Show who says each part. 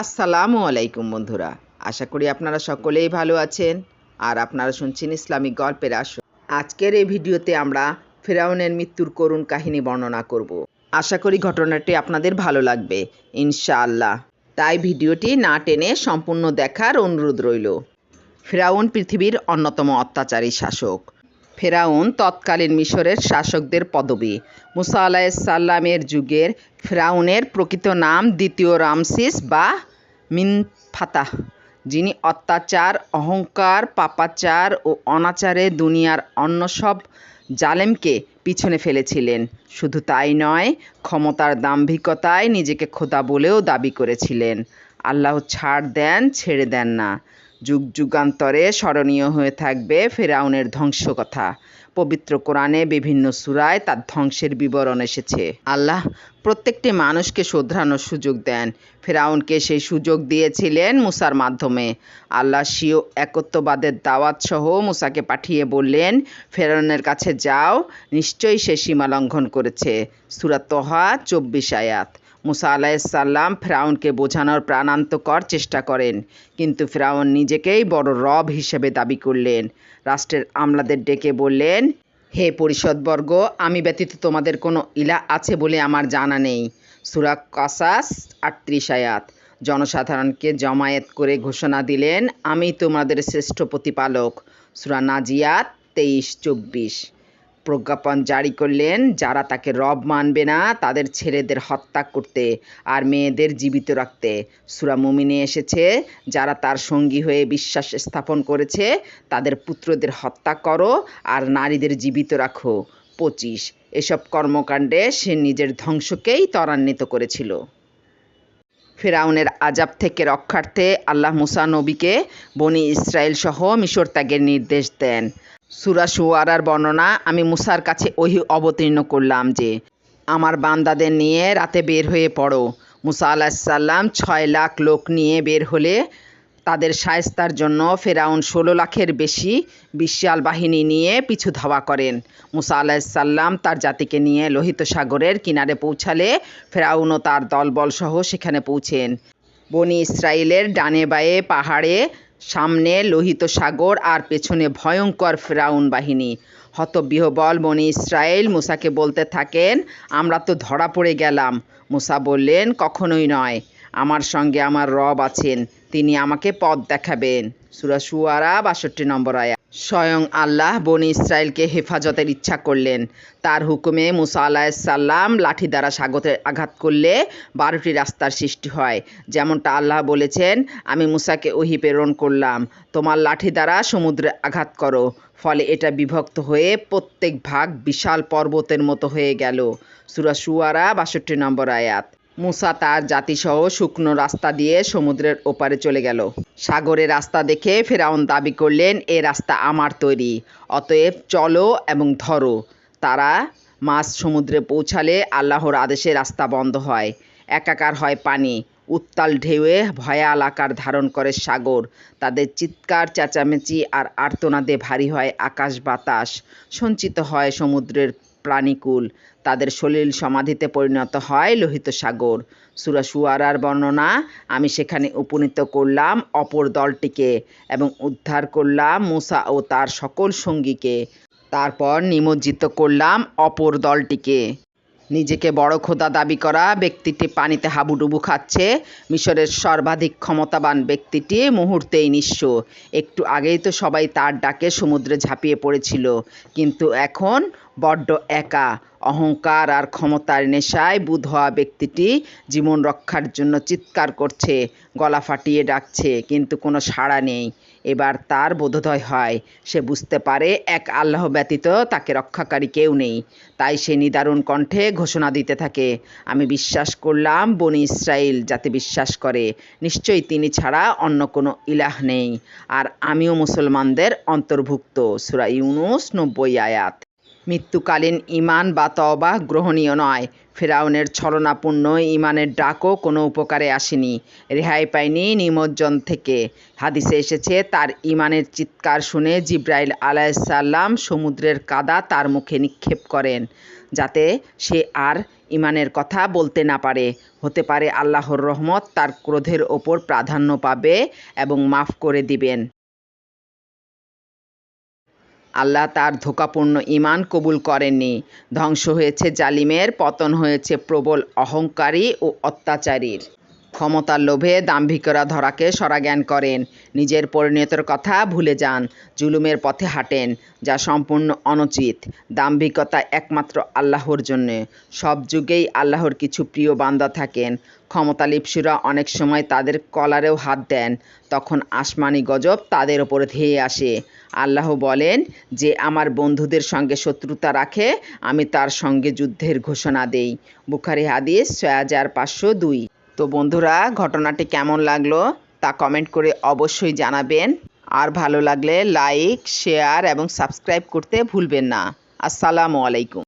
Speaker 1: আসসালামু আলাইকুম বন্ধুরা। আশা করি আপনারা সকলেই ভালো আছেন আর আপনারা শুনছেন ইসলামিক গল্পের আসর। আজকের এই ভিডিওতে আমরা ফেরাউনের মৃত্যুর করুণ কাহিনী বর্ণনা করব। আশা করি ঘটনাটি আপনাদের ভালো লাগবে, ইনশাআল্লাহ। তাই ভিডিওটি না টেনে সম্পূর্ণ দেখার অনুরোধ রইল। ফেরাউন পৃথিবীর অন্যতম অত্যাচারী শাসক। ফেরাউন তৎকালীন মিশরের শাসকদের পদবী। মুসা আলাহিসাল্লামের যুগের ফেরাউনের প্রকৃত নাম দ্বিতীয় রামসিস বা মিনফাতাহ, যিনি অত্যাচার, অহংকার, পাপাচার ও অনাচারে দুনিয়ার অন্য সব জালেমকে পিছনে ফেলেছিলেন। শুধু তাই নয়, ক্ষমতার দাম্ভিকতায় নিজেকে খোদা বলেও দাবি করেছিলেন। আল্লাহ ছাড় দেন, ছেড়ে দেন না। যুগ যুগান্তরে স্মরণীয় হয়ে থাকবে ফেরাউনের ধ্বংসকথা। পবিত্র কোরআনে বিভিন্ন সূরায় তার ধ্বংসের বিবরণ এসেছে। আল্লাহ প্রত্যেকটি মানুষকে শোধরানোর সুযোগ দেন। ফেরাউনকে সেই সুযোগ দিয়েছিলেন মুসার মাধ্যমে। আল্লাহ স্বীয় একত্ববাদের দাওয়াত সহ মুসাকে পাঠিয়ে বললেন, ফেরাউনের কাছে যাও, নিশ্চয়ই সে সীমা লঙ্ঘন করেছে। সুরাত তোহা চব্বিশ আয়াত। মুসা আলাহিসাল্লাম ফ্রাউনকে বোঝানোর প্রাণান্তকর চেষ্টা করেন। কিন্তু ফেরাউন নিজেকেই বড় রব হিসেবে দাবি করলেন। রাষ্ট্রের আমলাদের ডেকে বললেন, হে পরিষদবর্গ, আমি ব্যতীত তোমাদের কোনো ইলা আছে বলে আমার জানা নেই। সুরা কাসাস আটত্রিশ আয়াত। জনসাধারণকে জমায়েত করে ঘোষণা দিলেন, আমি তোমাদের শ্রেষ্ঠ প্রতিপালক। সুরা নাজিয়াত তেইশ চব্বিশ। প্রজ্ঞাপন জারি করলেন। যারা তাকে রব মানবে না, তাদের ছেলেদের হত্যা করতে আর মেয়েদের জীবিত রাখতে। সুরা মুমিনে এসেছে, যারা তার সঙ্গী হয়ে বিশ্বাস স্থাপন করেছে, তাদের পুত্রদের হত্যা করো আর নারীদের জীবিত রাখো। পঁচিশ, এসব কর্মকাণ্ডে সে নিজের ধ্বংসকেই ত্বরান্বিত করেছিল। ফেরাউনের আজাব থেকে রক্ষার্থে আল্লাহ মুসা নবীকে বনি ইসরায়েল সহ মিশর ত্যাগের নির্দেশ দেন। সুরা সুয়ারার বর্ণনা আমি মুসার কাছে ওহি অবতীর্ণ করলাম যে, আমার বান্দাদের নিয়ে রাতে বের হয়ে পড়ো। মুসা আলাহিসাল্লাম ছয় লাখ লোক নিয়ে বের হলে তাদের সায়স্তার জন্য ফেরাউন ষোলো লাখের বেশি বিশাল বাহিনী নিয়ে পিছু ধাওয়া করেন। মুসা আলাহিসাল্লাম তার জাতিকে নিয়ে লোহিত সাগরের কিনারে পৌঁছালে ফেরাউনও তার দলবলসহ সেখানে পৌঁছেন। বনি ইসরায়েলের ডানে বায়ে পাহাড়ে, সামনে লোহিত সাগর আর পেছনে ভয়ঙ্কর ফেরাউন বাহিনী। হতবিহবল বনি ইসরায়েল মুসাকে বলতে থাকেন, আমরা তো ধরা পড়ে গেলাম। মুসা বললেন, কখনোই নয়। আমার সঙ্গে আমার রব আছেন। তিনি আমাকে পথ দেখাবেন। সুরা সুয়ারা বাষট্টি নম্বর আয়া স্বয়ং আল্লাহ বনি ইসরায়েলকে হেফাজতের ইচ্ছা করলেন। তার হুকুমে মুসা আলাহিসাল্লাম লাঠি দ্বারা স্বাগতে আঘাত করলে বারোটি রাস্তার সৃষ্টি হয়। যেমনটা আল্লাহ বলেছেন, আমি মুসাকে ওহি প্রেরণ করলাম। তোমার লাঠি দ্বারা সমুদ্রে আঘাত করো। ফলে এটা বিভক্ত হয়ে প্রত্যেক ভাগ বিশাল পর্বতের মতো হয়ে গেল। সুরা সুয়ারা বাষট্টি নম্বর আয়াত। মুসা তার জাতিসহ শুকনো রাস্তা দিয়ে সমুদ্রের ওপারে চলে গেল। সাগরে রাস্তা দেখে ফেরাউন দাবি করলেন, এ রাস্তা আমার তৈরি। অতএব চলো এবং ধরো। তারা মাছ সমুদ্রে পৌঁছালে আল্লাহর আদেশে রাস্তা বন্ধ হয়। একাকার হয় পানি। উত্তাল ঢেউয়ে ভয়াল আকার ধারণ করে সাগর। তাদের চিৎকার, চেঁচামেচি আর আর্তনাদে ভারী হয় আকাশ বাতাস। সঞ্চিত হয় সমুদ্রের প্রাণীকুল। তাদের সলিল সমাধিতে পরিণত হয় লোহিত সাগর। সুরা সুয়ারার বর্ণনা, আমি সেখানে উপনীত করলাম অপর দলটিকে এবং উদ্ধার করলাম মুসা ও তার সকল সঙ্গীকে। তারপর নিমজ্জিত করলাম অপর দলটিকে। নিজেকে বড় খোদা দাবি করা ব্যক্তিটি পানিতে হাবুডুবু খাচ্ছে, মিশরের সর্বাধিক ক্ষমতাবান ব্যক্তিটি মুহূর্তেই নিঃস্ব। একটু আগেই তো সবাই তার ডাকে সমুদ্রে ঝাঁপিয়ে পড়েছিল, কিন্তু এখন বড্ড একা। অহংকার আর ক্ষমতার নেশায় বুধ হওয়া ব্যক্তিটি জীবন রক্ষার জন্য চিৎকার করছে, গলা ফাটিয়ে ডাকছে, কিন্তু কোনো সাড়া নেই। এবার তার বোধোদয় হয়, সে বুঝতে পারে এক আল্লাহ ব্যতীত তাকে রক্ষাকারী কেউ নেই। তাই সে নিদারুণ কণ্ঠে ঘোষণা দিতে থাকে, আমি বিশ্বাস করলাম বনি ইসরায়েল যাতে বিশ্বাস করে, নিশ্চয়ই তিনি ছাড়া অন্য কোনো ইলাহ নেই। আর আমিও মুসলমানদের অন্তর্ভুক্ত। সুরা ইউনুস নব্বই আয়াত। মৃত্যুকালীন ইমান বা তওবা গ্রহণীয় নয়। ফেরাউনের ছলনাপূর্ণ ইমানের ডাকও কোনো উপকারে আসেনি। রেহাই পায়নি নিমজ্জন থেকে। হাদিসে এসেছে, তার ইমানের চিৎকার শুনে জিব্রাইল আলাইসাল্লাম সমুদ্রের কাদা তার মুখে নিক্ষেপ করেন, যাতে সে আর ইমানের কথা বলতে না পারে। হতে পারে আল্লাহর রহমত তার ক্রোধের ওপর প্রাধান্য পাবে এবং মাফ করে দিবেন। আল্লাহ তার ধোকাপূর্ণ ইমান কবুল করেননি। ধ্বংস হয়েছে জালিমের, পতন হয়েছে প্রবল অহংকারী ও অত্যাচারীর। ক্ষমতার লোভে দাম্ভিকরা ধরাকে সরাজ্ঞান করেন। নিজের পরিণতের কথা ভুলে যান, জুলুমের পথে হাঁটেন, যা সম্পূর্ণ অনুচিত। দাম্ভিকতা একমাত্র আল্লাহর জন্যে। সব যুগেই আল্লাহর কিছু প্রিয় বান্দা থাকেন। ক্ষমতালিপ্সুরা অনেক সময় তাদের কলারেও হাত দেন। তখন আসমানি গজব তাদের ওপর ধেয়ে আসে। আল্লাহ বলেন, যে আমার বন্ধুদের সঙ্গে শত্রুতা রাখে, আমি তার সঙ্গে যুদ্ধের ঘোষণা দেই। বুখারি হাদিস ছয় হাজার পাঁচশো দুই। তো বন্ধুরা, ঘটনাটি কেমন লাগল তা কমেন্ট করে অবশ্যই জানাবেন। আর ভালো লাগলে লাইক শেয়ার এবং সাবস্ক্রাইব করতে ভুলবেন না। আসসালামু আলাইকুম।